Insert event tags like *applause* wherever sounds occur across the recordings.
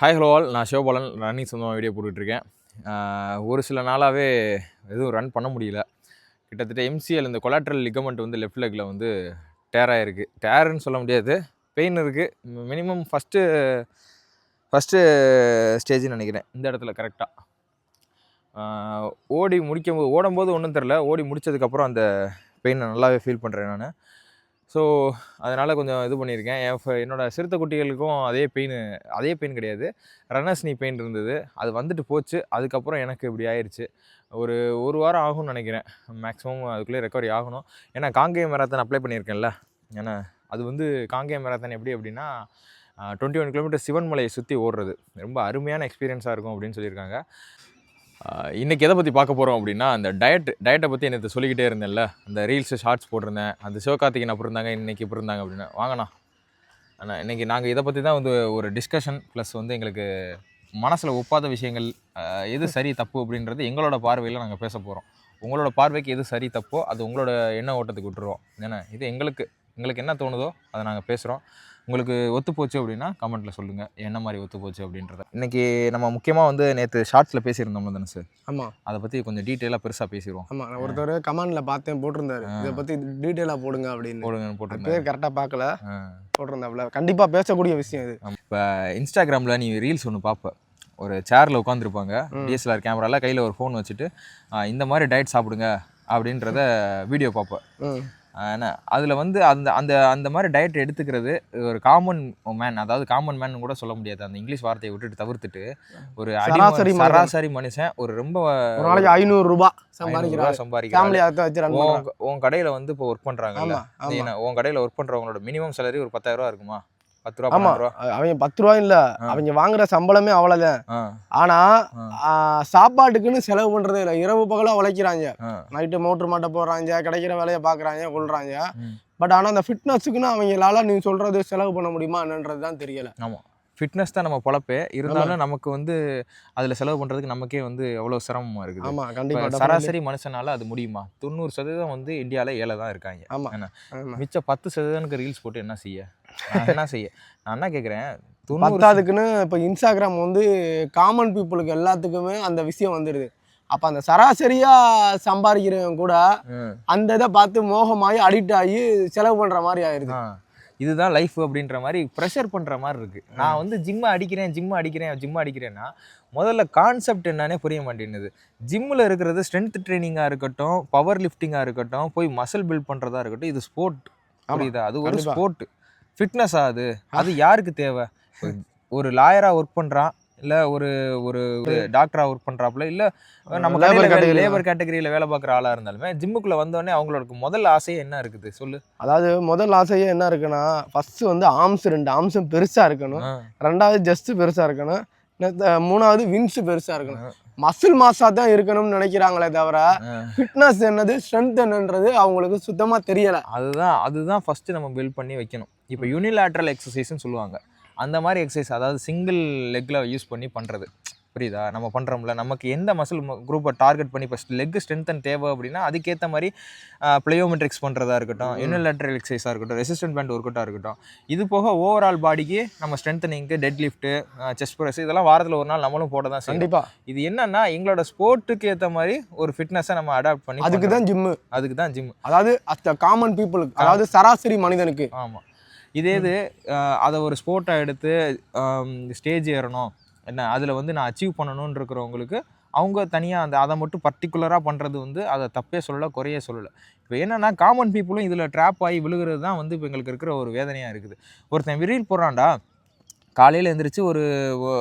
Hi hello all நான் Sivabalan. Running சொந்தமாக video போட்டுட்ருக்கேன். ஒரு சில நாளாகவே எதுவும் ரன் பண்ண முடியல. கிட்டத்தட்ட எம்சிஎல் இந்த கொலாட்ரல் லிகமெண்ட் வந்து லெஃப்ட் லெக்கில் வந்து டேர் ஆகிருக்கு டேருன்னு சொல்ல முடியாது. பெயின் இருக்குது மினிமம் ஃபஸ்ட்டு ஃபஸ்ட்டு ஸ்டேஜ்னு நினைக்கிறேன். இந்த இடத்துல கரெக்டாக ஓடி முடிக்கும் போது ஓடும்போது ஒன்றும் தெரில ஓடி முடிச்சதுக்கப்புறம் அந்த பெயினை நல்லாவே ஃபீல் பண்ணுறேன் நான். ஸோ அதனால் கொஞ்சம் இது பண்ணியிருக்கேன். என் ஃப- என்னோட சிறுத்தை குட்டிகளுக்கும் அதே பெயின் அதே பெயின் கிடையாது. ரன்னர்ஸ் நீ பெயின் இருந்தது. அது வந்துட்டு போச்சு. அதுக்கப்புறம் எனக்கு இப்படி ஆயிடுச்சு ஒரு ஒரு வாரம் ஆகும்னு நினைக்கிறேன். மேக்ஸிமம் அதுக்குள்ளே ரெக்கவரி ஆகணும். ஏன்னா காங்கேயம் மேரத்தான் அப்ளை பண்ணியிருக்கேன்ல. ஏன்னா அது வந்து காங்கேயம் மேரத்தான் எப்படி அப்படின்னா டுவெண்ட்டி ஒன் கிலோமீட்டர் சிவன்மலையை சுற்றி ஓடுறது. ரொம்ப அருமையான எக்ஸ்பீரியன்ஸாக இருக்கும் அப்படின்னு சொல்லியிருக்காங்க. இன்றைக்கி இன்னைக்கு எதை பற்றி பார்க்க போகிறோம் அப்படின்னா அந்த டயட் டயட்டை பற்றி எனக்கு சொல்லிக்கிட்டே இருந்தேன்ல. அந்த ரீல்ஸு ஷார்ட்ஸ் போட்டிருந்தேன். அந்த சிவகார்த்திகன் அப்படி இருந்தாங்க இன்றைக்கி இப்படி இருந்தாங்க அப்படின்னு. வாங்கண்ணா. அண்ணா இன்றைக்கி நாங்கள் இதை பற்றி தான் வந்து ஒரு டிஸ்கஷன் ப்ளஸ் வந்து எங்களுக்கு மனசில் ஒப்பாத விஷயங்கள் எது சரி தப்பு அப்படின்றது எங்களோட பார்வையில் நாங்கள் பேச போகிறோம் உங்களோட பார்வைக்கு எது சரி தப்போ அது உங்களோட எண்ண ஓட்டத்துக்கு விட்டுருவோம் ஏன்னா இது எங்களுக்கு எங்களுக்கு என்ன தோணுதோ அதை நாங்கள் பேசுகிறோம் உங்களுக்கு ஒத்து போச்சு அப்படின்னா கமெண்ட்டில் சொல்லுங்கள் என்ன மாதிரி ஒத்து போச்சு அப்படின்றத. இன்னைக்கு நம்ம முக்கியமாக வந்து நேற்று ஷார்ட்ஸில் பேசியிருந்தோம்ல தானே சார் ஆமாம் அதை பற்றி கொஞ்சம் டீட்டெயிலாக பெருசாக பேசிடுவோம் ஆமாம் நான் ஒருத்தர் கமெண்ட்ல பார்த்தேன் போட்டிருந்தாரு. இதை பற்றி டீட்டெயிலாக போடுங்க அப்படின்னு. போடுங்க போட்டுருந்தேன் பேர் கரெக்டாக பார்க்கல. போட்டிருந்தாப்புல. கண்டிப்பாக பேசக்கூடிய விஷயம் இது. இப்போ இன்ஸ்டாகிராமில் நீ ரீல்ஸ் ஒன்று பார்ப்ப. ஒரு சேரில் உட்காந்துருப்பாங்க டிஎஸ்எல்ஆர் கேமராவில் கையில் ஒரு ஃபோன் வச்சுட்டு இந்த மாதிரி டயட் சாப்பிடுங்க அப்படின்றத வீடியோ பார்ப்பேன் ஏன்னா அதில் வந்து அந்த அந்த அந்த மாதிரி டயட் எடுத்துக்கிறது ஒரு காமன் மேன் அதாவது காமன் மேன் கூட சொல்ல முடியாது. அந்த இங்கிலீஷ் வார்த்தையை விட்டுட்டு தவிர்த்துட்டு ஒரு சராசரி. சராசரி மனுஷன் ஒரு ரொம்ப ஒரு நாளைக்கு ஐநூறு ரூபா ரன் பண்ணுறாங்க உன் கடையில் வந்து இப்போ ஒர்க் பண்ணுறாங்கல்ல உன் கடையில் ஒர்க் பண்ணுறவங்களோட மினிமம் சேலரி ஒரு பத்தாயிரம் ரூபா இருக்குமா? பத்து ரூபா ஆமா ரூபா. அவங்க பத்து ரூபாய் இல்ல அவங்க வாங்குற சம்பளமே அவ்வளவுதான். ஆனா சாப்பாட்டுக்குன்னு செலவு பண்றதே இல்லை. இரவு பகலா உழைக்கிறாங்க. நைட்டு மோட்டர் மாட்ட போடுறாங்க கிடைக்கிற வேலையை பாக்குறாங்க கொள்றாங்க. பட் ஆனா அந்த ஃபிட்னஸுக்குன்னு அவங்களால நீ சொல்றது செலவு பண்ண முடியுமா என்னன்றது தான் தெரியல. ஆமாம் ஃபிட்னஸ் தான் நம்ம பொழப்பே. இருந்தாலும் நமக்கு வந்து அதில் செலவு பண்ணுறதுக்கு நமக்கே வந்து எவ்வளோ சிரமமாக இருக்குது. ஆமா இப்ப கண்டிப்பா definitely. சராசரி மனுஷனால அது முடியுமா? தொண்ணூறு சதவீதம் வந்து இந்தியாவில் ஏழை தான் இருக்காங்க. ஆமா என்ன? ஆமா. மிச்ச பத்து சதவீதம்க்கு ரீல்ஸ் போட்டு என்ன செய்ய? என்ன செய்ய நான் என்ன கேட்குறேன் தொண்ணூறு பத்தாவதுக்குன்னு இப்போ இன்ஸ்டாகிராம் வந்து காமன் பீப்புளுக்கு எல்லாத்துக்குமே அந்த விஷயம் வந்துடுது அப்போ அந்த சராசரியா சம்பாதிக்கிறவங்க கூட. அந்த இதை பார்த்து மோகமாகி அடிக்ட் ஆகி செலவு பண்ற மாதிரி ஆயிருது. ஆ இதுதான் லைஃப் அப்படின்ற மாதிரி ப்ரெஷர் பண்ணுற மாதிரி இருக்கு. நான் வந்து ஜிம்மை அடிக்கிறேன் ஜிம்மை அடிக்கிறேன் ஜிம்மை அடிக்கிறேன்னா முதல்ல கான்செப்ட் என்னன்னே புரிய மாட்டேங்குது ஜிம்மில் இருக்கிறது ஸ்ட்ரென்த் ட்ரைனிங்காக இருக்கட்டும் பவர் லிஃப்டிங்காக இருக்கட்டும் போய் மசில் பில்ட் பண்ணுறதா இருக்கட்டும் இது ஸ்போர்ட் புரியுதா? அது ஒரு. ஸ்போர்ட் ஃபிட்னஸ் ஆகுது அது? யாருக்கு தேவை? ஒரு லாயராக ஒர்க் பண்ணுறான் இல்லை ஒரு ஒரு டாக்டராக ஒர்க் பண்ணுறாப்புல இல்லை நம்ம. லேபர் கேட்டகரியில் வேலை பார்க்குற ஆளாக இருந்தாலுமே ஜிம்முக்குள்ளே வந்தோடனே அவங்களோட முதல் ஆசையே என்ன இருக்குது? சொல்லு. அதாவது முதல் ஆசையே என்ன இருக்குன்னா ஃபர்ஸ்ட் வந்து ஆம்ஸ் ரெண்டு ஆம்ஸும் பெருசா இருக்கணும். ரெண்டாவது ஜஸ்ட் பெருசா இருக்கணும். மூணாவது வின்ஸ் பெருசா இருக்கணும். மசில் மாசா தான் இருக்கணும்னு நினைக்கிறாங்களே தவிர. ஃபிட்னஸ் என்னது ஸ்ட்ரென்த் என்னன்றது அவங்களுக்கு சுத்தமா தெரியல. அதுதான் அதுதான் ஃபஸ்ட்டு நம்ம பில்ட் பண்ணி வைக்கணும். இப்போ யூனிலேட்ரல் எக்ஸசைஸ்னு சொல்லுவாங்க. அந்த மாதிரி எக்ஸசைஸ் அதாவது சிங்கிள் லெக்கில் யூஸ் பண்ணி பண்ணுறது புரியுதா? நம்ம பண்ணுறோம்ல நமக்கு எந்த மசில் குரூப்பை டார்கெட் பண்ணி ஃபஸ்ட் லெக் ஸ்ட்ரென்த்தன் தேவை அப்படின்னா அதுக்கேற்ற மாதிரி ப்ளேயோமெட்ரிக்ஸ் பண்ணுறதா இருக்கட்டும் யூனிலேட்ரல் எக்ஸசைஸாக இருக்கட்டும் ரெசிஸ்டன்ட் பேண்ட் ஒர்க் அவுட்டாக இருக்கட்டும். இது போக ஓவரால் பாடிக்கு நம்ம ஸ்ட்ரென்த்தனிங்க்கு டெட் லிஃப்ட்டு செஸ்ட் ப்ரெஸ் இதெல்லாம் வாரத்தில் ஒரு நாள் நம்மளும் போட தான் செய்யணும். கண்டிப்பா. இது என்னன்னா எங்களோட ஸ்போர்ட்டுக்கு ஏற்ற மாதிரி ஒரு ஃபிட்னஸை நம்ம அடாப்ட் பண்ணி அதுக்கு தான் ஜிம்மு அதுக்கு தான் ஜிம் அதாவது அத்த காமன் பீப்புளுக்கு அதாவது சராசரி மனிதனுக்கு. ஆமாம் இதே இது அதை ஒரு ஸ்போர்ட்டாக எடுத்து ஸ்டேஜ் ஏறணும். என்ன அதில் வந்து நான் அச்சீவ் பண்ணணும்னு இருக்கிறவங்களுக்கு அவங்க தனியாக அந்த அதை மட்டும் பர்டிகுலராக பண்ணுறது வந்து அதை தப்பே சொல்லலை குறையே சொல்லலை. இப்போ என்னென்னா காமன் பீப்புளும் இதில் ட்ராப் ஆகி விழுகிறது தான் வந்து இப்போ எங்களுக்கு இருக்கிற ஒரு வேதனையாக இருக்குது. ஒருத்தன் விரில் போகிறான்டா காலையில் எந்திரிச்சு ஒரு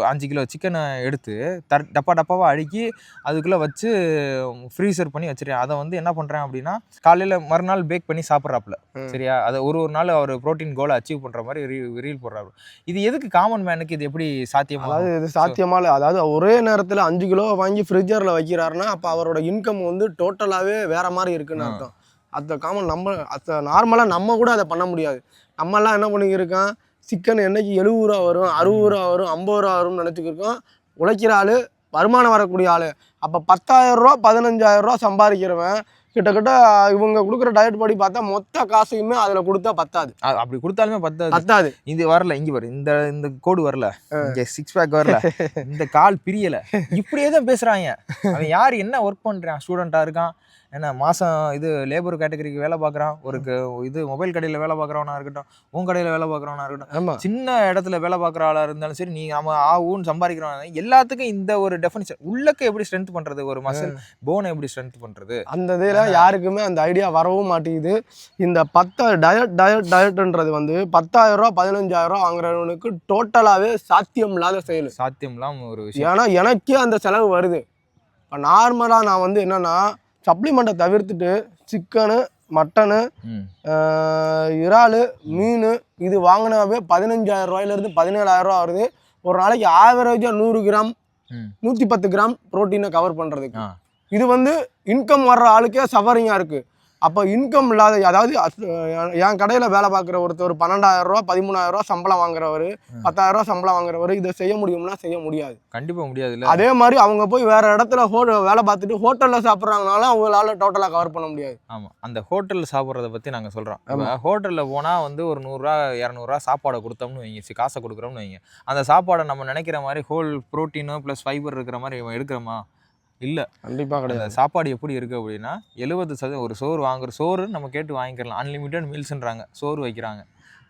அஞ்சு கிலோ சிக்கனை எடுத்து தர் டப்பா டப்பாவாக அடுக்கி அதுக்குள்ளே வச்சு ஃப்ரீசர் பண்ணி வச்சிருக்கேன். அதை வந்து என்ன பண்ணுறேன் அப்படின்னா காலையில் மறுநாள் பேக் பண்ணி சாப்பிட்றாப்புல. சரியா? அதை ஒரு ஒரு நாள் அவர் ப்ரோட்டீன் கோலை அச்சீவ் பண்ணுற மாதிரி ரீ ரீல் போடுறாரு. இது எதுக்கு காமன் மேனுக்கு இது எப்படி சாத்தியமாகும் அதாவது இது சாத்தியமா இல்லை. அதாவது ஒரே நேரத்தில் அஞ்சு கிலோ வாங்கி ஃப்ரிட்ஜரில் வைக்கிறாருன்னா அப்போ அவரோட இன்கம் வந்து டோட்டலாகவே வேற மாதிரி இருக்குன்னு. அர்த்தம். அந்த காமன் நம்ம அத்த நார்மலாக நம்ம கூட அதை பண்ண முடியாது. நம்மலாம் என்ன பண்ணிக்கிருக்கோம்? சிக்கன் என்னைக்கு எழுபது ரூபா வரும் அறுபது ரூபா வரும் ஐம்பது ரூபா வரும்னு நினச்சிக்கிருக்கோம். உழைக்கிற ஆள் வருமானம் வரக்கூடிய ஆள். அப்போ பதினஞ்சாயிரம் ரூபா சம்பாதிக்கிறவன் கிட்டத்தட்ட இவங்க கொடுக்குற டயட் படி பார்த்தா மொத்த காசையுமே அதுல கொடுத்தா பத்தாது. அப்படி கொடுத்தாலுமே பத்தாது. பத்தாது. இது வரல இங்க வரும் இந்த இந்த கோடு வரல. இங்க சிக்ஸ் பேக் வரல. இந்த கால் பிரியல. இப்படியே தான் பேசுறாங்க. அவன் யார் என்ன ஒர்க் பண்றான்? ஸ்டூடெண்டா இருக்கான். என்ன மாசம் இது லேபர் கேட்டகரிக்கு வேலை பார்க்குறான். ஒரு இது மொபைல் கடையில் வேலை பார்க்குறவனா இருக்கட்டும் உன் கடையில் வேலை பார்க்குறவனா இருக்கட்டும். சின்ன இடத்துல வேலை பார்க்குற ஆளா இருந்தாலும் சரி நீ நம்ம ஆ ஊன்னு சம்பாதிக்கிறவன். எல்லாத்துக்கும் இந்த ஒரு டெஃபினிஷன் உள்ளக்க எப்படி ஸ்ட்ரென்த் பண்றது ஒரு மசில் போனை எப்படி ஸ்ட்ரென்த் பண்றது? அந்த இதில் யாருக்குமே அந்த ஐடியா வரவும் மாட்டேங்குது. இந்த பத்த டயட் டயட் டயட்ன்றது வந்து பதினஞ்சாயிரம் ரூபா வாங்குறவனுக்கு டோட்டலாகவே சாத்தியம் இல்லாத செயல். சாத்தியம்லாம் ஒரு விஷயம். ஏன்னா எனக்கே அந்த செலவு வருது. இப்போ நார்மலாக நான் வந்து என்னன்னா சப்ளிமெண்ட்டை தவிர்த்துட்டு சிக்கனு மட்டனு இறால் மீன் இது வாங்கினாவே பதினஞ்சாயிரம் ரூபாயிலேருந்து பதினேழாயிரம் ரூபா வருது. ஒரு நாளைக்கு ஆவரேஜாக நூறு கிராம் நூற்றி பத்து கிராம் ப்ரோட்டீனை கவர் பண்ணுறதுக்கு இது வந்து இன்கம் வர்ற ஆளுக்கே சஃபரிங்காக இருக்குது அப்போ இன்கம் இல்லாத அதாவது என் கடையில் வேலை பார்க்குற ஒருத்தர் பன்னெண்டாயிரம் ரூபா பதிமூணாயிரம் ரூபா சம்பளம் வாங்குறவர் பத்தாயிரம் ரூபா சம்பளம் வாங்குறவர் இதை செய்ய முடியும்னா செய்ய முடியாது. கண்டிப்பா முடியாதுல்ல. அதே மாதிரி அவங்க போய் வேற இடத்துல ஹோ வேலை பார்த்துட்டு ஹோட்டலில் சாப்பிட்றாங்கனாலும் அவங்களால டோட்டலாக கவர் பண்ண முடியாது. ஆமா. அந்த ஹோட்டல்ல சாப்பிட்றத பத்தி நாங்க சொல்றோம். இப்போ ஹோட்டல்ல போனா வந்து ஒரு நூறுரூவா இரநூறுவா சாப்பாடை கொடுத்தோம்னு வைங்க சி- காசை கொடுக்குறோம்னு வைங்க. அந்த சாப்பாடை நம்ம நினைக்கிற மாதிரி ஹோல் ப்ரோட்டீனு ப்ளஸ் ஃபைபர் இருக்கிற மாதிரி எடுக்கிறோமா? இல்ல. கண்டிப்பாக கிடையாது. சாப்பாடு எப்படி இருக்கு அப்படின்னா எழுபது சதவீதம் ஒரு சோறு வாங்குற சோறு நம்ம கேட்டு வாங்கிக்கலாம் அன்லிமிட்டட் மீல்ஸ்ன்றாங்க சோறு வைக்கிறாங்க.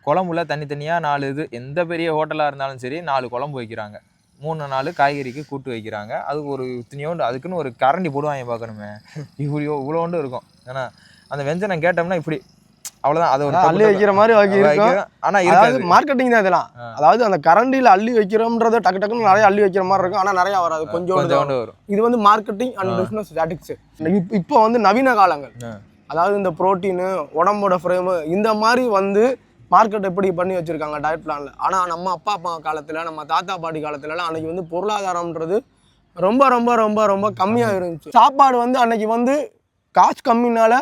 குழம்புல தனித்தனியாக நாலு இது எந்த பெரிய ஹோட்டலாக இருந்தாலும் சரி நாலு குழம்பு வைக்கிறாங்க. மூணு நாலு காய்கறிக்கு கூட்டு வைக்கிறாங்க. அது ஒரு இத்தனையோண்டு அதுக்குன்னு ஒரு கரண்டி போடுவாங்க பார்க்கணுமே. இவ்வளோ இவ்வளோண்டு இருக்கும். ஏன்னா அந்த வெஞ்சனம் கேட்டோம்னா இப்படி அவ்வளோதான் அது ஒரு அள்ளி வைக்கிற மாதிரி வாங்கி இருக்கும் ஆனால் அதாவது மார்க்கெட்டிங் தான் இதெல்லாம். அதாவது அந்த கரண்டியில் அள்ளி வைக்கிறோம்ன்றது டக்கு டக்குன்னு நிறைய அள்ளி வைக்கிற மாதிரி இருக்கும். ஆனால் நிறைய வராது. கொஞ்சம் கொஞ்சோண்டு வரும். இது வந்து மார்க்கெட்டிங் அண்ட் பிஸ்னஸ் ஸ்டாட்டிக்ஸ் இப்போ வந்து நவீன காலங்கள். அதாவது இந்த புரோட்டீனு உடம்போட ஃப்ரேமு இந்த மாதிரி வந்து மார்க்கெட் எப்படி பண்ணி வச்சிருக்காங்க டயட் பிளான்ல ஆனால் நம்ம அப்பா அப்பா காலத்தில் நம்ம தாத்தா பாட்டி காலத்துலலாம் அன்னைக்கு வந்து பொருளாதாரம்ன்றது ரொம்ப ரொம்ப ரொம்ப ரொம்ப கம்மியாக இருந்துச்சு. சாப்பாடு வந்து அன்னைக்கு வந்து காசு கம்மினால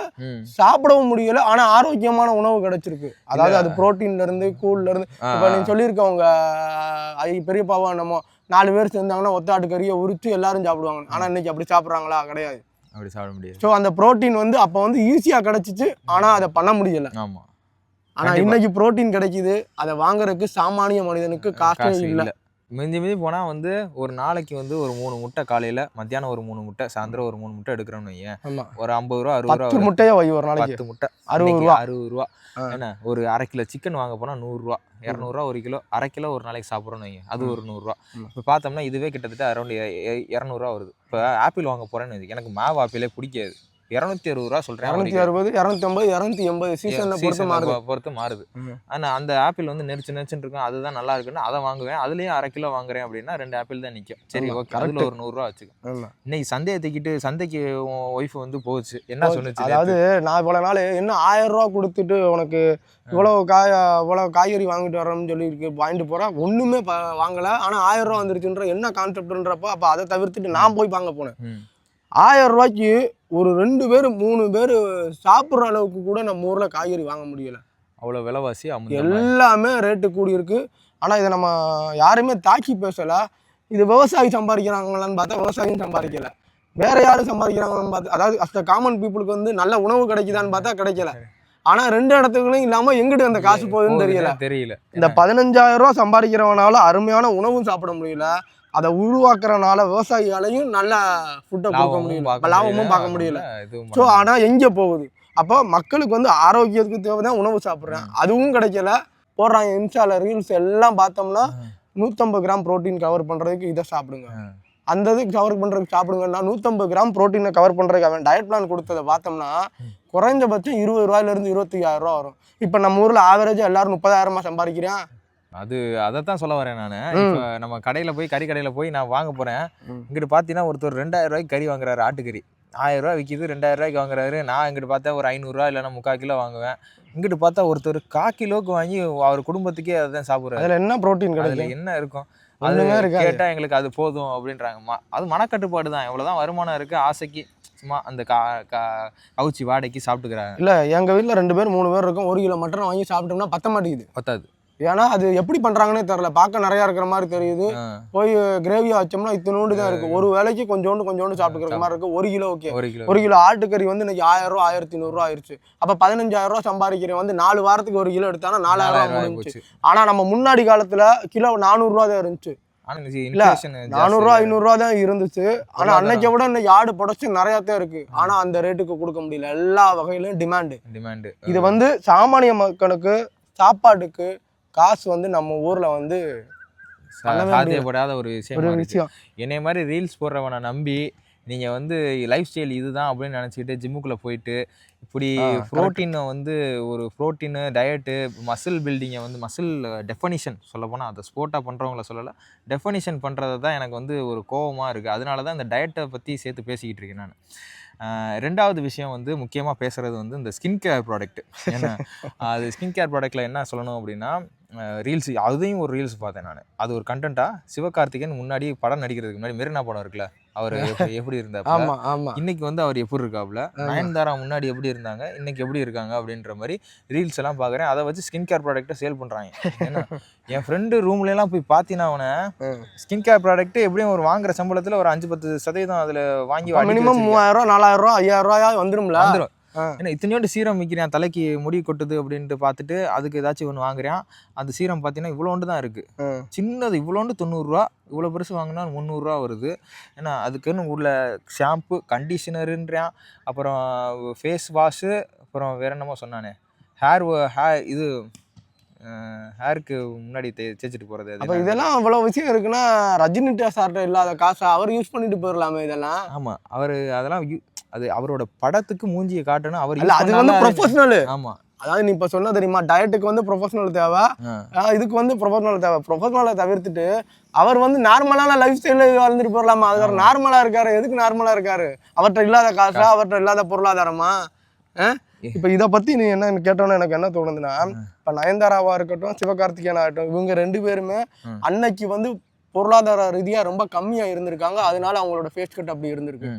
சாப்பிடவும் முடியல ஆனா ஆரோக்கியமான உணவு கிடைச்சிருக்கு. அதாவது அது புரோட்டீன்ல இருந்து கூழ்ல இருந்து. இப்போ நீங்க சொல்லியிருக்க உங்க ஐ பெரியப்பாவா நம்ம நாலு பேர் சேர்ந்தாங்கன்னா ஒத்தாட்டு கறியை உரிச்சு எல்லாரும் சாப்பிடுவாங்க. ஆனா இன்னைக்கு அப்படி சாப்பிட்றாங்களா? கிடையாது. அப்படி சாப்பிட முடியாது. ஸோ அந்த புரோட்டீன் வந்து அப்போ வந்து ஈஸியா கிடைச்சிச்சு ஆனா அதை பண்ண முடியல. ஆமா. ஆனா கண்டிப்பா. இன்னைக்கு புரோட்டீன் கிடைக்குது அதை வாங்குறதுக்கு சாமானிய மனிதனுக்கு காசே இல்லை. மிஞ்சி மிஞ்சி போனால் வந்து ஒரு நாளைக்கு வந்து ஒரு மூணு முட்டை காலையில் மத்தியானம் ஒரு மூணு முட்டை சாயந்தரம் ஒரு மூணு முட்டை எடுக்கிறோம்னு வையேன். ஒரு ஐம்பது ரூபா அறுபது ரூபா முட்டையே வை ஒரு நாளைக்கு? பத்து முட்டை. அறுபது ரூபா. அறுபது ரூபா. என்ன? ஒரு அரை கிலோ சிக்கன் வாங்க போனால் நூறுரூவா இரநூறுவா ஒரு கிலோ. அரை கிலோ ஒரு நாளைக்கு சாப்பிட்றோன்னு வைங்க அது ஒரு நூறுரூவா. இப்போ பார்த்தோம்னா இதுவே கிட்டத்தட்ட அரௌண்ட் இரநூறுவா வருது. இப்போ ஆப்பிள் வாங்க போகிறேன்னு எனக்கு மாவு ஆப்பிளே பிடிக்காது. இரநூத்தி அறுபது ரூபா சொல்கிறேன் இரநூத்தி அறுபது இரநூத்தி ஐம்பது இரநூத்தி எண்பது சீசனை பொறுத்து மாறுது. பொறுத்து மாறுது. ம். ஆனா அந்த ஆப்பிள் வந்து நெரிச்சு நெரிச்சுன்னு இருக்கும் அதுதான் நல்லா இருக்குன்னு அதை வாங்குவேன். அதுலயும் அரை கிலோ வாங்குறேன் அப்படின்னா ரெண்டு ஆப்பிள் தான் நிக்கும். சரி ஓகே அதுல ஒரு நூறுரூவா வச்சுக்கோ. ஆமா. இன்னைக்கு சந்தையை தூக்கிட்டு சந்தைக்கு ஒய்ஃப் வந்து போச்சு. என்ன சொன்னுச்சு அதாவது நான் இவ்வளோ நாள் என்ன ஆயிரம் ரூபா கொடுத்துட்டு உனக்கு இவ்வளோ காய் இவ்வளோ காய்கறி வாங்கிட்டு வரோம்னு சொல்லியிருக்கு வாங்கிட்டு போகிறேன் ஒன்றுமே ப வாங்கலை. ஆனால் ஆயிரம் ரூபா வந்துருச்சுன்ற என்ன கான்செப்ட்ன்றப்போ அப்போ அதை தவிர்த்துட்டு நான் போய் வாங்க போனேன். ஆயிரம் ரூபாய்க்கு ஒரு ரெண்டு பேர் மூணு பேர் சாப்பிட்ற அளவுக்கு கூட நம்ம ஊரில் காய்கறி வாங்க முடியல. அவ்வளவு விலைவாசி எல்லாமே ரேட்டு கூடி இருக்கு. ஆனால் இதை நம்ம யாருமே தாக்கி பேசலை. இது விவசாயி சம்பாதிக்கிறாங்களான்னு பார்த்தா விவசாயியும் சம்பாதிக்கல. வேற யாரும் சம்பாதிக்கிறாங்கன்னு பார்த்தா அதாவது அஸ்த காமன் பீப்புளுக்கு வந்து நல்ல உணவு கிடைக்குதான்னு பார்த்தா கிடைக்கல. ஆனால் ரெண்டு இடத்துக்குலையும் இல்லாமல் எங்கிட்டு அந்த காசு போகுதுன்னு தெரியல. தெரியல. இந்த பதினஞ்சாயிரம் ரூபா சம்பாதிக்கிறவனால அருமையான உணவும் சாப்பிட முடியல. அதை உருவாக்குறனால விவசாயியாலையும் நல்ல ஃபுட்டை கொடுக்க முடியல. பார்க்க லாபமும் பார்க்க முடியல. ஸோ ஆனால் எங்கே போகுது? அப்போ மக்களுக்கு வந்து ஆரோக்கியத்துக்கு தேவை தான் உணவு சாப்பிட்றேன். அதுவும் கிடைக்கல. போடுறாங்க இன்ஸ்டால ரீல்ஸ் எல்லாம் பார்த்தோம்னா நூற்றம்பது கிராம் புரோட்டீன் கவர் பண்ணுறதுக்கு இதை சாப்பிடுங்க. அந்த இதுக்கு கவர் பண்ணுறதுக்கு சாப்பிடுங்கன்னா நூற்றம்பது கிராம் புரோட்டீனை கவர் பண்ணுறதுக்கு அவன் டயட் பிளான் கொடுத்ததை பார்த்தோம்னா குறைஞ்சபட்சம் இருபது ரூபாயிலேருந்து இருபத்தையாயிரம் ரூபா வரும். இப்போ நம்ம ஊரில் ஆவரேஜாக எல்லாரும் முப்பதாயிரமா சம்பாதிக்கிறேன் அது அதைத்தான் சொல்ல வரேன் நான். இப்போ நம்ம கடையில போய் கறி கடையில போய் நான் வாங்க போறேன். ம். இங்கிட்டு பார்த்தீங்கன்னா ஒருத்தர் ரெண்டாயிரம் ரூபாய்க்கு கறி வாங்குறாரு ஆட்டுக்கறி. ஆயிரம் ரூபாய் விற்கிது ரெண்டாயிரம் ரூபாய்க்கு வாங்குறாரு. நான் இங்கிட்டு பார்த்தா ஒரு ஐநூறுரூவா இல்லைன்னா முக்கால் கிலோ வாங்குவேன். இங்கிட்டு பார்த்தா ஒருத்தர் கா கிலோக்கு வாங்கி அவர் குடும்பத்துக்கே அதான் சாப்பிட்றாரு. அதில் என்ன புரோட்டீன் கிடைக்கும் என்ன இருக்கும் அது ஒண்ணுமே இருக்காது. கேட்டா எங்களுக்கு அது போதும் அப்படின்றாங்க ம- அது மனக்கட்டுப்பாடு தான். எவ்வளவுதான் வருமானம் இருக்கு ஆசைக்கு. சும்மா அந்த கா கா- கவுச்சி வாடகைக்கு சாப்பிட்டுக்கிறாங்க. இல்லை எங்கள் வீட்டில் ரெண்டு பேர் மூணு பேர் இருக்கும். ஒரு கிலோ மட்டன் வாங்கி சாப்பிட்டோம்னா பத்த மாட்டேங்குது. பத்தாது. ஏன்னா அது எப்படி பண்றாங்கன்னே தெரியல. பார்க்க நிறைய இருக்கிற மாதிரி தெரியுது. போய் கிரேவியா வச்சோம்னா இத்தினோண்டு தான் இருக்கு. ஒரு வேலைக்கு கொஞ்சோண்டு கொஞ்சோண்டு சாப்பிட்டுக்கிற மாதிரி இருக்கு. ஒரு கிலோ ஓகே. ஒரு கிலோ. ஆட்டுக்கறி வந்து இன்னைக்கு ஆயிரம் ரூபா ஆயிரத்தி நூறுரூவா ஆயிருச்சு. அப்ப பதினஞ்சாயிரம் ரூபா சம்பாதிக்கிறேன். வந்து நாலு வாரத்துக்கு ஒரு கிலோ எடுத்தானா நாலாயிரம் ரூபா ரூபாய் முடிஞ்சுச்சு. போச்சு. ஆனா நம்ம முன்னாடி காலத்துல கிலோ நானூறுரூவா தான் இருந்துச்சு. நானூறுரூவா. ஐநூறுரூவா தான் இருந்துச்சு. ஆனா பொருளாதாரம். அன்னைக்கு விட இன்னைக்கு ஆடு ப்ரொடக்ஷன் நிறையா தான் இருக்கு. ஆனா அந்த ரேட்டுக்கு கொடுக்க முடியல. எல்லா வகையிலும் டிமாண்டு demand. இது வந்து சாமானிய மக்களுக்கு சாப்பாட்டுக்கு காசு வந்து நம்ம ஊர்ல வந்து சாத்தியப்படாத ஒரு விஷயம் விஷயம். என்னை மாதிரி ரீல்ஸ் போடுறவனை நம்பி நீங்கள் வந்து லைஃப் ஸ்டைல் இதுதான் அப்படின்னு நினச்சிக்கிட்டு ஜிம்முக்குள்ளே போயிட்டு இப்படி. ப்ரோட்டீனை வந்து ஒரு ப்ரோட்டீனு டயட்டு மசில் பில்டிங்கை வந்து மசில் டெஃபனிஷன் சொல்லப்போனால் அதை ஸ்போர்ட்டாக பண்ணுறவங்கள சொல்லலை. டெஃபனிஷன் பண்ணுறது தான் எனக்கு வந்து ஒரு கோவமாக இருக்குது அதனால தான் இந்த டயட்டை பற்றி சேர்த்து பேசிக்கிட்டு இருக்கேன் நான். ரெண்டாவது விஷயம் வந்து முக்கியமாக பேசுகிறது வந்து இந்த ஸ்கின் கேர் ப்ராடக்ட் ஏன்னா *laughs* அது ஸ்கின் கேர் ப்ராடக்ட்டில் என்ன சொல்லணும் அப்படின்னா ரீல்ஸ் அதையும் ஒரு ரீல்ஸ் பார்த்தேன் நான். அது ஒரு கண்டென்ட்டாக சிவகார்த்திகேயன் முன்னாடி படம் நடிக்கிறதுக்கு முன்னாடி மெரினா படம் இருக்குல்ல? அவர் எப்படி இருந்தாப்புல? ஆமா ஆமா. இன்னைக்கு வந்து அவர் எப்படி இருக்காப்புல? நயன்தாரா முன்னாடி எப்படி இருந்தாங்க? இன்னைக்கு எப்படி இருக்காங்க? அப்படின்ற மாதிரி ரீல்ஸ் எல்லாம் பார்க்குறேன். அதை வச்சு ஸ்கின் கேர் ப்ராடக்ட்டை சேல் பண்ணுறாங்க ஏன்னா என் ஃப்ரெண்டு ரூம்ல எல்லாம் போய் பார்த்தீங்கன்னா அவனை. ஸ்கின் கேர் ப்ராடக்ட் எப்படியும் ஒரு வாங்குற சம்பளத்தில் ஒரு அஞ்சு பத்து சதவீதம் அதில் வாங்கி மினிமம் மூவாயிரம் ரூபா நாலாயிரம் ரூபா ஐயாயிரம் ரூபாயா வந்துரும்ல? வந்துடும். ஏன்னா இத்தனையோண்டு சீரம் விற்கிறேன் தலைக்கு முடி கொட்டுது அப்படின்ட்டு பார்த்துட்டு அதுக்கு ஏதாச்சும் ஒன்று வாங்குறேன். அந்த சீரம் பார்த்தீங்கன்னா இவ்வளோண்டு தான் இருக்குது. சின்னது இவ்வளோண்டு தொண்ணூறுரூவா இவ்வளோ பெருசு வாங்கினா முந்நூறுரூவா வருது. ஏன்னா அதுக்குன்னு உள்ள ஷாம்பு கண்டிஷனருன்றான். அப்புறம் ஃபேஸ் வாஷு அப்புறம் வேற என்னமோ சொன்னானே. ஹேர் ஹேர் இது ஹேருக்கு முன்னாடி தேய்ச்சிட்டு போகிறது அப்ப இதெல்லாம் இவ்வளவு விஷயம் இருக்குன்னா ரஜினிட்ட சார்ட்ட இல்லாத காசை அவர் யூஸ் பண்ணிட்டு போயிடலாமே இதெல்லாம். ஆமாம் அவர் அதெல்லாம் யூ- அது அவரோட படத்துக்கு மூஞ்சியை காட்டணும். அவர் அது வந்து ப்ரொஃபஷனல் ஆமாம் அதாவது நீ இப்ப சொன்ன தெரியுமா டயட்டுக்கு வந்து ப்ரொஃபஷனல் தேவை. இதுக்கு வந்து ப்ரொஃபஷனல் தேவை. ப்ரொஃபஷனலை தவிர்த்துட்டு அவர் வந்து நார்மலான லைஃப் ஸ்டைலில் வாழ்ந்துட்டு போயிடலாமா அது ஒரு நார்மலா இருக்காரு. எதுக்கு நார்மலா இருக்காரு? அவர்கிட்ட இல்லாத காசா? அவர்கிட்ட இல்லாத பொருளாதாரமா? இப்ப இத பத்தி நீ என்ன கேட்டோன்னு எனக்கு என்ன தோணுதுன்னா இப்ப நயன்தாராவா இருக்கட்டும் சிவகார்த்திகேயன் ஆகட்டும் இவங்க ரெண்டு பேருமே. அன்னைக்கு வந்து பொருளாதார ரீதியா ரொம்ப கம்மியா இருந்திருக்காங்க. அதனால அவங்களோட ஃபேஸ் கட் அப்படி இருந்திருக்கு.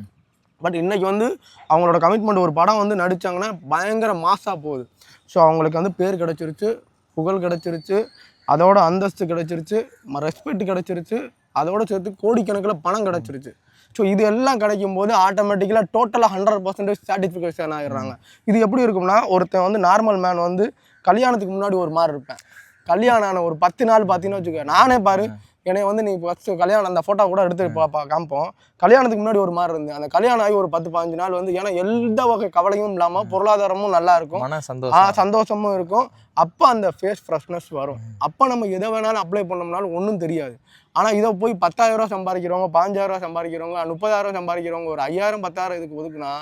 பட் இன்றைக்கி வந்து அவங்களோட கமிட்மெண்ட் ஒரு படம் வந்து நடித்தாங்கன்னா பயங்கர மாசாக போகுது. ஸோ அவங்களுக்கு வந்து பேர் கிடச்சிருச்சு புகழ் கிடச்சிருச்சு அதோட அந்தஸ்து கிடச்சிருச்சு ரெஸ்பெக்ட் கிடச்சிருச்சு அதோட சேர்த்து கோடிக்கணக்கில் பணம் கிடச்சிருச்சு. ஸோ இது எல்லாம் கிடைக்கும் போது ஆட்டோமேட்டிக்கலாக டோட்டலாக ஹண்ட்ரட் பர்சன்டேஜ் சாட்டிஸ்ஃபிகேஷன் ஆகிடுறாங்க இது எப்படி இருக்கும்னா ஒருத்தன் வந்து நார்மல் மேன் வந்து கல்யாணத்துக்கு முன்னாடி ஒரு மாதிரி இருப்பேன். கல்யாணம் ஆன ஒரு பத்து நாள் பார்த்தீங்கன்னா வச்சுக்கோ நானே பாரு என்னைய வந்து நீ ஃபஸ்ட்டு கல்யாணம் அந்த ஃபோட்டோ கூட எடுத்து பா பா- காமிப்போம். கல்யாணத்துக்கு முன்னாடி ஒரு மாதிரி இருந்தேன் அந்த கல்யாணம் ஆகி ஒரு பத்து பதினஞ்சு நாள் வந்து ஏன்னா எந்த வகை கவலையும் இல்லாமல் பொருளாதாரமும் நல்லா இருக்கும். சந்தோஷம். சந்தோஷமும் இருக்கும். அப்போ அந்த ஃபேஸ் ஃப்ரெஷ்னஸ் வரும். அப்போ நம்ம எதை வேணாலும் அப்ளை பண்ணோம்னாலும் ஒன்றும் தெரியாது. ஆனால் இதை போய் பத்தாயிரம் ரூபா சம்பாதிக்கிறவங்க பாஞ்சாயிரம் ரூபா சம்பாதிக்கிறவங்க முப்பதாயிரம் சம்பாதிக்கிறவங்க ஒரு ஐயாயிரம் பத்தாயிரம் இதுக்கு ஒதுக்குனா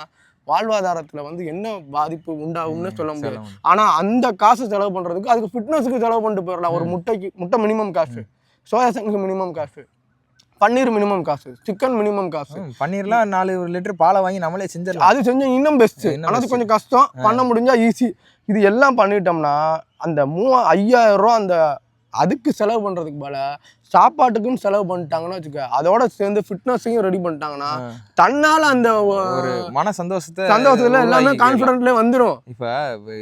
வாழ்வாதாரத்தில் வந்து என்ன பாதிப்பு உண்டாகும்னு சொல்ல முடியாது. ஆனால் அந்த காசு செலவு பண்ணுறதுக்கு அதுக்கு ஃபிட்னஸுக்கு செலவு பண்ணிட்டு போயிடலாம் ஒரு முட்டைக்கு முட்டை மினிமம் காசு. சோயா சங்கு மினிமம் காசு. பன்னீர் மினிமம் காசு. சிக்கன் மினிமம் காசு. பன்னீர்லாம் நாலு லிட்டர் பாலை வாங்கி நம்மளே செஞ்சிடலாம். அது செஞ்சா இன்னும் பெஸ்ட் இன்னும் ஆனால் அது. கொஞ்சம் கஷ்டம். பண்ண முடிஞ்சா ஈஸி இது எல்லாம் பண்ணிட்டோம்னா அந்த மூவா ஐயாயிரம் ரூபா அந்த அதுக்கு செலவு பண்றதுக்கு போல சாப்பாட்டுக்கும் செலவு பண்ணிட்டாங்கன்னா வச்சுக்க அதோட சேர்ந்து ஃபிட்னஸையும் ரெடி பண்ணிட்டாங்கன்னா. தன்னால அந்த ஒரு மன சந்தோஷத்தை சந்தோஷத்துல எல்லாமே கான்ஃபிடென்ட்லேயே வந்துடும் இப்ப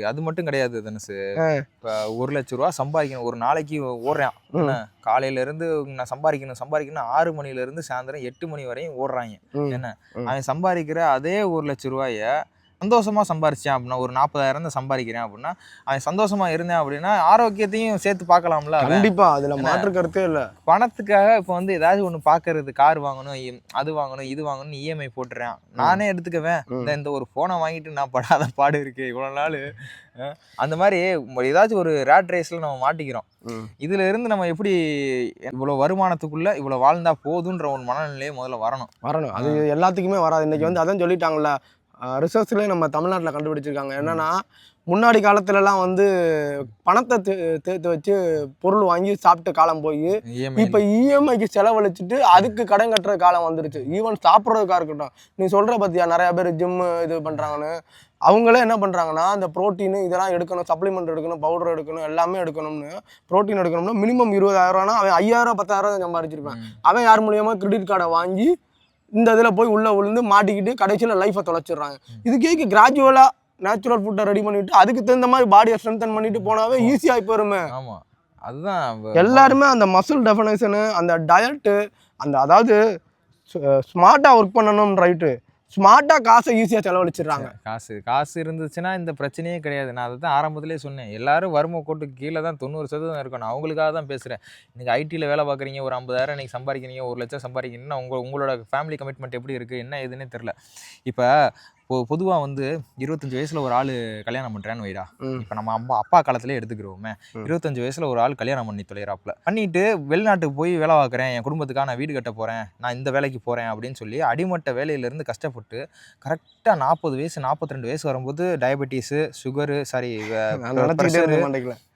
அது மட்டும் கிடையாது தனுசு. இப்ப ஒரு லட்ச ரூபா சம்பாதிக்கணும் ஒரு நாளைக்கு ஓடுறான் ம். என்ன காலையில இருந்து நான் சம்பாதிக்கணும் சம்பாதிக்கணும் ஆறு மணில இருந்து சாயந்தரம் எட்டு மணி வரையும் ஓடுறாங்க. என்ன. அவன் சம்பாதிக்கிற அதே ஒரு லட்ச ரூபாய சந்தோஷமா சம்பாரிச்சான் அப்படின்னா ஒரு நாற்பதாயிரம் தான் சம்பாதிக்கிறேன் அப்படின்னா அவன் சந்தோஷமா இருந்தேன் அப்படின்னா ஆரோக்கியத்தையும் சேர்த்து பார்க்கலாம்ல அவன். கண்டிப்பா அதுல மாற்று கருத்தே இல்ல. பணத்துக்காக இப்போ வந்து ஏதாச்சும் ஒன்று பார்க்கறது கார் வாங்கணும் அது வாங்கணும் இது வாங்கணும் இஎம்ஐ போட்டுறேன் நானே எடுத்துக்குவேன். இந்த இந்த ஒரு ஃபோனை வாங்கிட்டு நான் படாத பாடு இருக்கு இவ்வளோ நாள். அந்த மாதிரி ஏதாச்சும் ஒரு ரேட் ரேஸில் நம்ம மாட்டிக்கிறோம். இதுல இருந்து நம்ம எப்படி இவ்வளோ வருமானத்துக்குள்ள இவ்வளோ வாழ்ந்தா போதுன்ற ஒரு மனநிலையே முதல்ல வரணும். வரணும். அது எல்லாத்துக்குமே வராது. இன்னைக்கு வந்து அதான் சொல்லிட்டாங்கல்ல ரிசர்ச்லேயே நம்ம தமிழ்நாட்டில் கண்டுபிடிச்சிருக்காங்க. என்னன்னா முன்னாடி காலத்துலலாம் வந்து பணத்தை சேர்த்து வச்சு பொருள் வாங்கி சாப்பிட்ட காலம் போய் இஎம்ஐ இப்போ இஎம்ஐக்கு செலவழிச்சிட்டு அதுக்கு கடன் கட்டுற காலம் வந்துருச்சு. ஈவன் சாப்பிட்றதுக்கா இருக்கட்டும். நீ சொல்ற பத்தியா நிறைய பேர் ஜிம் இது பண்றாங்கன்னு. அவங்களே என்ன பண்றாங்கன்னா அந்த புரோட்டீன் இதெல்லாம் எடுக்கணும் சப்ளிமெண்ட் எடுக்கணும் பவுடர் எடுக்கணும் எல்லாமே எடுக்கணும்னு புரோட்டீன் எடுக்கணும்னா மினிமம் இருபதாயிரம் ரூபானா அவன் ஐயாயிரம் பத்தாயிரம் தான் சம்பாதிச்சிருப்பான் அவன் யார் மூலியமா கிரெடிட் கார்டை வாங்கி இந்த இதில் போய் உள்ள விழுந்து மாட்டிக்கிட்டு கடைசியில் லைஃப்பை தொலைச்சிடுறாங்க. இதுக்கே கிராஜுவலாக நேச்சுரல் ஃபுட்டை ரெடி பண்ணிட்டு அதுக்கு தகுந்த மாதிரி பாடியை ஸ்ட்ரென்தன் பண்ணிட்டு போனாவே ஈஸியாக போயிருமே. அதுதான் எல்லாருமே அந்த மசில் டெஃபினேஷனு அந்த டயட்டு அந்த அதாவது ஸ்மார்ட்டாக ஒர்க் பண்ணணும் ரைட்டு ஸ்மார்ட்டாக காசை ஈஸியாக செலவழிச்சிடுறாங்க. காசு காசு இருந்துச்சுன்னா இந்த பிரச்சனையே கிடையாது. நான் அதை தான் ஆரம்பத்திலே சொன்னேன். எல்லாரும் வறுமை கோட்டுக்கு கீழே தான் தொண்ணூறு சதவீதம் இருக்கணும். அவங்களுக்காக தான் பேசுகிறேன் இன்னைக்கு ஐடியில் வேலை பார்க்குறீங்க ஒரு ஐம்பதாயிரம் இன்றைக்கி சம்பாதிக்கிறீங்க ஒரு லட்சம் சம்பாதிக்கிறீங்கன்னா உங்கள் உங்களோட ஃபேமிலி கமிட்மெண்ட் எப்படி இருக்குது என்ன எதுன்னே தெரில இப்போ பொ பொதுவாக வந்து இருபத்தஞ்சு வயசில் ஒரு ஆள் கல்யாணம் பண்ணுறேன்னு வைடா. இப்போ நம்ம அம்மா அப்பா காலத்திலே எடுத்துக்கிறோமே. இருபத்தஞ்சு வயசில் ஒரு ஆள் கல்யாணம் பண்ணி தொலைகிறாப்புல பண்ணிட்டு வெளிநாட்டுக்கு போய் வேலை பார்க்குறேன் என் குடும்பத்துக்காக நான் வீடு கட்ட போகிறேன் நான் இந்த வேலைக்கு போகிறேன் அப்படின்னு சொல்லி அடிமட்ட வேலையிலேருந்து கஷ்டப்பட்டு கரெக்டாக நாற்பது வயசு நாற்பத்தி ரெண்டு வயசு வரும்போது டயபெட்டிஸு சுகரு சாரி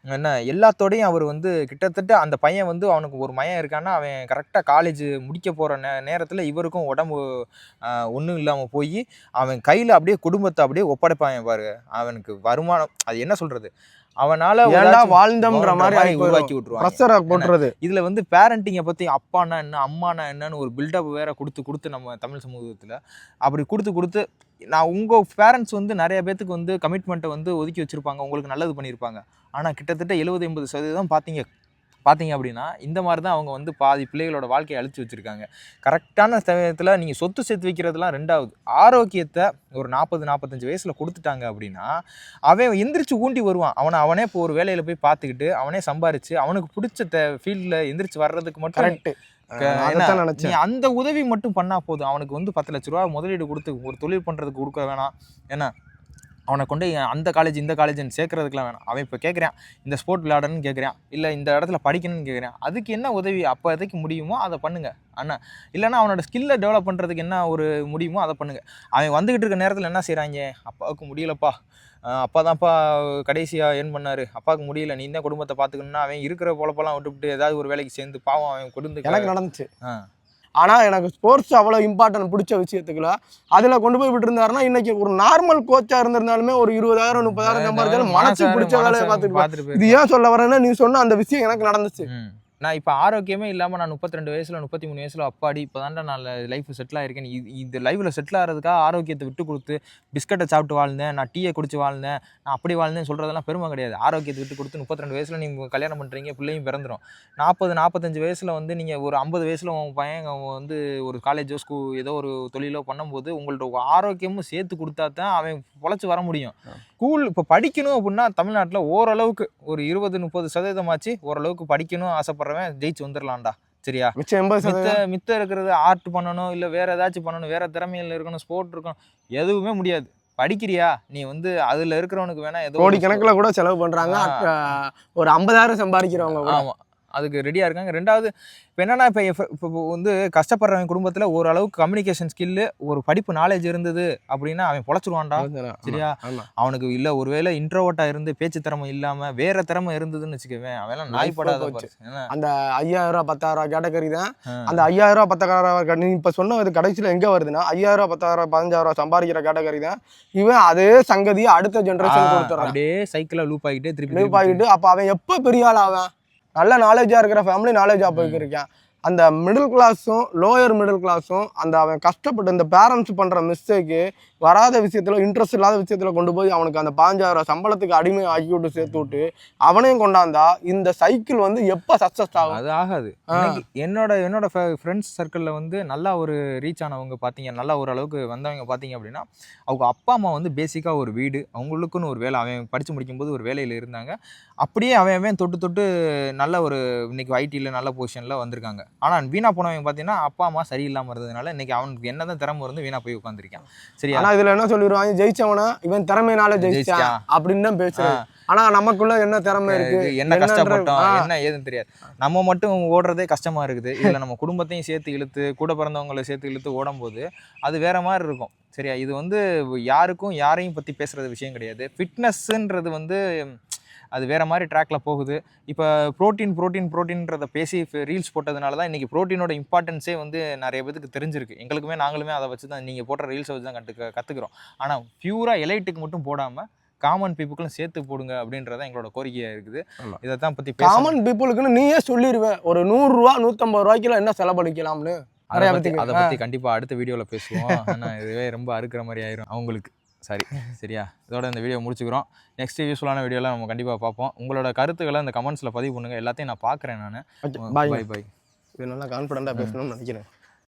என்ன எல்லாத்தோடையும் அவர் வந்து கிட்டத்தட்ட அந்த பையன் வந்து அவனுக்கு ஒரு மயம் இருக்கான்னா அவன் கரெக்டாக காலேஜ் முடிக்க போகிற நே நேரத்தில் இவருக்கும் உடம்பு ஒன்றும் இல்லாமல் போய் அவன் கையில் அப்படியே குடும்பத்தை அப்படியே ஒப்படைப்பான் பாரு அவனுக்கு வருமானம் அது என்ன சொல்கிறது அவனால் ஏன்டா வாழ்ந்தோம்ன்ற மாதிரி உருவாக்கி விட்டுருவாங்க. ப்ரெஷரை போட்டுறது. இதுல வந்து பேரண்டிங்கை பத்தி அப்பானா என்ன அம்மானா என்னன்னு ஒரு பில்டப் வேற கொடுத்து கொடுத்து நம்ம தமிழ் சமூகத்துல அப்படி கொடுத்து கொடுத்து நான் உங்க பேரண்ட்ஸ் வந்து நிறைய பேத்துக்கு வந்து கமிட்மெண்ட்டை வந்து ஒதுக்கி வச்சிருப்பாங்க உங்களுக்கு நல்லது பண்ணியிருப்பாங்க ஆனா கிட்டத்தட்ட எழுபது எண்பது சதவீதம் பார்த்தீங்க பார்த்தீங்க அப்படின்னா இந்த மாதிரி தான் அவங்க வந்து பாதி பிள்ளைகளோட வாழ்க்கையை அழிச்சு வச்சிருக்காங்க. கரெக்டான சமயத்தில் நீங்கள் சொத்து சேர்த்து வைக்கிறதுலாம் ரெண்டாவது. ஆரோக்கியத்தை ஒரு நாற்பது நாற்பத்தஞ்சு வயசில் கொடுத்துட்டாங்க அப்படின்னா அவன் எந்திரிச்சு ஊண்டி வருவான். அவனை அவனே இப்போ ஒரு வேலையில் போய் பார்த்துக்கிட்டு அவனே சம்பாரிச்சு அவனுக்கு பிடிச்ச ஃபீல்டில் எந்திரிச்சு வர்றதுக்கு மட்டும் கரெக்ட் நீ அந்த உதவி மட்டும் பண்ணா போதும். அவனுக்கு வந்து பத்து லட்ச ரூபா முதலீடு கொடுத்து ஒரு தொழில் பண்றதுக்கு கொடுக்க வேணாம். ஏன்னா அவனை கொண்டு அந்த காலேஜ் இந்த காலேஜ்னு சேர்க்கறதுக்குலாம் வேணாம். அவன் இப்போ கேட்குறான் இந்த ஸ்போர்ட் விளையாடணும்னு கேட்குறான் இல்லை இந்த இடத்துல படிக்கணும்னு கேட்குறான் அதுக்கு என்ன உதவி அப்போ எதைக்கு முடியுமோ அதை பண்ணுங்க. அண்ணா இல்லைன்னா அவனோட ஸ்கில்லை டெவலப் பண்ணுறதுக்கு என்ன ஒரு முடியுமோ அதை பண்ணுங்க. அவன் வந்துகிட்டு இருக்க நேரத்தில் என்ன செய்கிறாங்க அப்பாவுக்கு முடியலப்பா. அப்பா தான்ப்பா கடைசியாக ஏன் பண்ணாரு. அப்பாவுக்கு முடியல. நீ தான் குடும்பத்தை பார்த்துக்கணும்னா அவன் இருக்கிற பொழப்பெல்லாம் விட்டுவிட்டு ஏதாவது ஒரு வேலைக்கு சேர்ந்து பாவம் அவன் கொடுந்து எனக்கு நடந்துச்சு. ஆ. ஆனா எனக்கு ஸ்போர்ட்ஸ் அவ்வளோ இம்பார்ட்டன்ட் பிடிச்ச விஷயத்துக்குல. அதுல கொண்டு போய் விட்டு இருந்தாருன்னா இன்னைக்கு ஒரு நார்மல் கோச்சா இருந்திருந்தாலுமே ஒரு இருபதாயிரம் முப்பதாயிரம் சம்பாதிச்சாலும் மனசு பிடிச்ச வேலையை பார்த்துட்டு இது ஏன் சொல்ல வரேன்னா நீ சொன்ன அந்த விஷயம் எனக்கு நடந்துச்சு. நான் இப்போ ஆரோக்கியமே இல்லாமல் நான் முப்பத்தி ரெண்டு வயசில் முப்பத்தி மூணு வயசில் அப்பாடி இப்போ நான் லைஃப் செட்டில் ஆயிருக்கேன். இது இந்த லைஃப்பில் செட்டில் ஆகிறதுக்காக ஆரோக்கியத்தை விட்டு கொடுத்து பிஸ்கட்டை சாப்பிட்டு வாழ்ந்தேன் நான் டீயை குடிச்சு வாழ்ந்தேன் நான் அப்படி வாழ்ந்தேன் சொல்கிறதெல்லாம் பெருமை கிடையாது. ஆரோக்கியத்தை விட்டு கொடுத்து முப்பத்தி ரெண்டு வயசில் நீங்கள் கல்யாணம் பண்ணுறீங்க பிள்ளையும் பிறந்துடும் நாற்பது நாற்பத்தஞ்சு வயசில் வந்து நீங்கள் ஒரு ஐம்பது வயசில் உங்கள் பையன் அவன் வந்து ஒரு காலேஜோ ஸ்கூ ஏதோ ஒரு தொழிலோ பண்ணும்போது உங்கள்ட்ட ஆரோக்கியமும் சேர்த்து கொடுத்தா தான் அவன் பொழைச்சி வர முடியும். ஸ்கூல் இப்போ படிக்கணும் அப்படின்னா தமிழ்நாட்டில் ஓரளவுக்கு ஒரு இருபது முப்பது சதவீதமாச்சு ஓரளவுக்கு படிக்கணும் ஆசைப்படுறவன் ஜெயிச்சு வந்துடலாம்டா சரியா? மிச்சம் மித்த சதவீதம்? மித்த இருக்கிறது ஆர்ட் பண்ணணும் இல்லை வேற ஏதாச்சும் பண்ணணும் வேற திறமையில் இருக்கணும் ஸ்போர்ட் இருக்கணும் எதுவுமே முடியாது. படிக்கிறியா? நீ வந்து அதுல இருக்கிறவனுக்கு வேணா ஏதோ கோடி கணக்குல கூட செலவு பண்றாங்க. ஒரு ஐம்பதாயிரம் சம்பாதிக்கிறவங்க ஆமா. அதுக்கு ரெடியாக இருக்காங்க. ரெண்டாவது இப்போ என்னன்னா இப்போ இப்போ வந்து கஷ்டப்படுறவன் குடும்பத்தில் ஓரளவுக்கு கம்யூனிகேஷன் ஸ்கில்லு ஒரு படிப்பு நாலேஜ் இருந்தது அப்படின்னா அவன் பொழைச்சிருவான்டா. சரியா? அவனுக்கு இல்லை ஒருவேளை இன்ட்ரோவர்ட்டாக இருந்து பேச்சு திறமை இல்லாமல் வேற திறமை இருந்ததுன்னு வச்சுக்கவேன். அவன் நாய்ப்படாத? அந்த ஐயாயிரம் ரூபாய் பத்தாயிரம் ரூபாய் கேட்டகரி தான். அந்த ஐயாயிரம் ரூபாய் பத்தாயிரம் ரூபாய் நீ இப்ப சொன்ன இது கடைசியில எங்க வருதுன்னா ஐயாயிரம் ரூபாய் பத்தாயிரம் பதினஞ்சாயிரம் ரூபாய் சம்பாதிக்கிற கேட்டகரி தான். இவன் அதே சங்கதியை அடுத்த ஜென்ரேஷன் கொடுத்துறான் அப்படியே சைக்கிளை லூப் ஆகிட்டே திருப்பி திருப்பி ஆகிட்டு அப்ப அவன் எப்ப பெரிய ஆள் அவன் நல்ல நாலேஜா இருக்கிற ஃபேமிலி நாலேஜா போய்க்கிருக்கான் அந்த மிடில் கிளாஸும் லோயர் மிடில் கிளாஸும் அந்த அவன் கஷ்டப்பட்டு இந்த பேரண்ட்ஸ் பண்ற மிஸ்டேக்கு வராத விஷயத்துல இன்ட்ரெஸ்ட் இல்லாத விஷயத்துல கொண்டு போய் அவனுக்கு அந்த பாஞ்சாயிரம் சம்பளத்துக்கு அடிமை ஆக்கி விட்டு சேர்த்து விட்டு அவனையும் கொண்டாந்தா இந்த சைக்கிள் வந்து எப்ப சக்சஸ் ஆகும்? அது ஆகாது. என்னோட என்னோட ஃப்ரெண்ட்ஸ் சர்க்கிளில் வந்து நல்லா ஒரு ரீச் ஆனவங்க பார்த்தீங்க நல்லா ஓரளவுக்கு வந்தவங்க பார்த்தீங்க அப்படின்னா அவங்க அப்பா அம்மா வந்து பேசிக்காக ஒரு வீடு அவங்களுக்குன்னு ஒரு வேலை அவன் படித்து முடிக்கும்போது ஒரு வேலையில் இருந்தாங்க. அப்படியே அவன் அவன் தொட்டு தொட்டு நல்ல ஒரு இன்னைக்கு ஐடியில் நல்ல பொசிஷனில் வந்திருக்காங்க. ஆனால் வீணா போனவங்க பார்த்தீங்கன்னா அப்பா அம்மா சரியில்லாமல் இருந்ததுனால இன்னைக்கு அவனுக்கு என்னதான் திறமை இருந்து வீணா போய் உட்காந்துருக்கான் சரியா? ஆனா இதுல என்ன சொல்லிடுவாங்க ஜெயிச்சவனா? இவன் திறமையினால ஜெயிச்சிட்டான். அப்படின்னு தான் பேசுறேன் ஆனா நமக்குள்ள என்ன திறமை இருக்கு? என்ன கஷ்டப்பட்டோம். என்ன ஏதுன்னு தெரியாது. நம்ம மட்டும் ஓடுறதே கஷ்டமா இருக்குது. இதுல நம்ம குடும்பத்தையும் சேர்த்து இழுத்து கூட பிறந்தவங்களை சேர்த்து இழுத்து ஓடும்போது அது வேற மாதிரி இருக்கும். சரியா? இது வந்து யாருக்கும் யாரையும் பத்தி பேசுறது விஷயம் கிடையாது. ஃபிட்னஸ்ன்றது வந்து அது வேற மாதிரி ட்ராக்ல போகுது. இப்போ ப்ரோட்டீன் ப்ரோட்டீன் ப்ரோட்டீன்றதை பேசி ரீல்ஸ் போட்டதுனால தான் இன்னைக்கு ப்ரோட்டீனோட இம்பார்ட்டன்ஸே வந்து நிறைய பேத்துக்கு தெரிஞ்சிருக்கு. எங்களுக்குமே நாங்களுமே அதை வச்சு தான் நீங்கள் போடுற ரீல்ஸை வச்சு தான் கற்றுக்க கற்றுக்குறோம் ஆனால் பியூராக எலைட்டுக்கு மட்டும் போடாமல் காமன் பீப்புளும் சேர்த்து போடுங்க அப்படின்றத எங்களோட கோரிக்கையாக இருக்குது. இதை தான் பற்றி பேச காமன் பீப்புளுக்குன்னு நீயே சொல்லிடுவ ஒரு நூறு ரூபா நூத்தம்பது ரூபாய்க்குல என்ன செலவழிக்கலாம்னு? அதை பற்றி. அதை பற்றி கண்டிப்பாக அடுத்த வீடியோவில் பேசுவோம். ஆனால் இதுவே ரொம்ப அறுக்கிற மாதிரி ஆயிரும் அவங்களுக்கு. சாரி சரியா? இதோட இந்த வீடியோ முடிச்சுக்கிறோம். நெக்ஸ்ட் யூஸ்ஃபுல்லான வீடியோலாம் நம்ம கண்டிப்பாக பார்ப்போம். உங்களோட கருத்துக்களை இந்த கமெண்ட்ஸில் பதிவு பண்ணுங்கள் எல்லாத்தையும் நான் பார்க்குறேன் நான். பாய் பை பை இது நல்லா கான்ஃபிடென்ட்டாக பேசணும்னு நினைக்கிறேன்.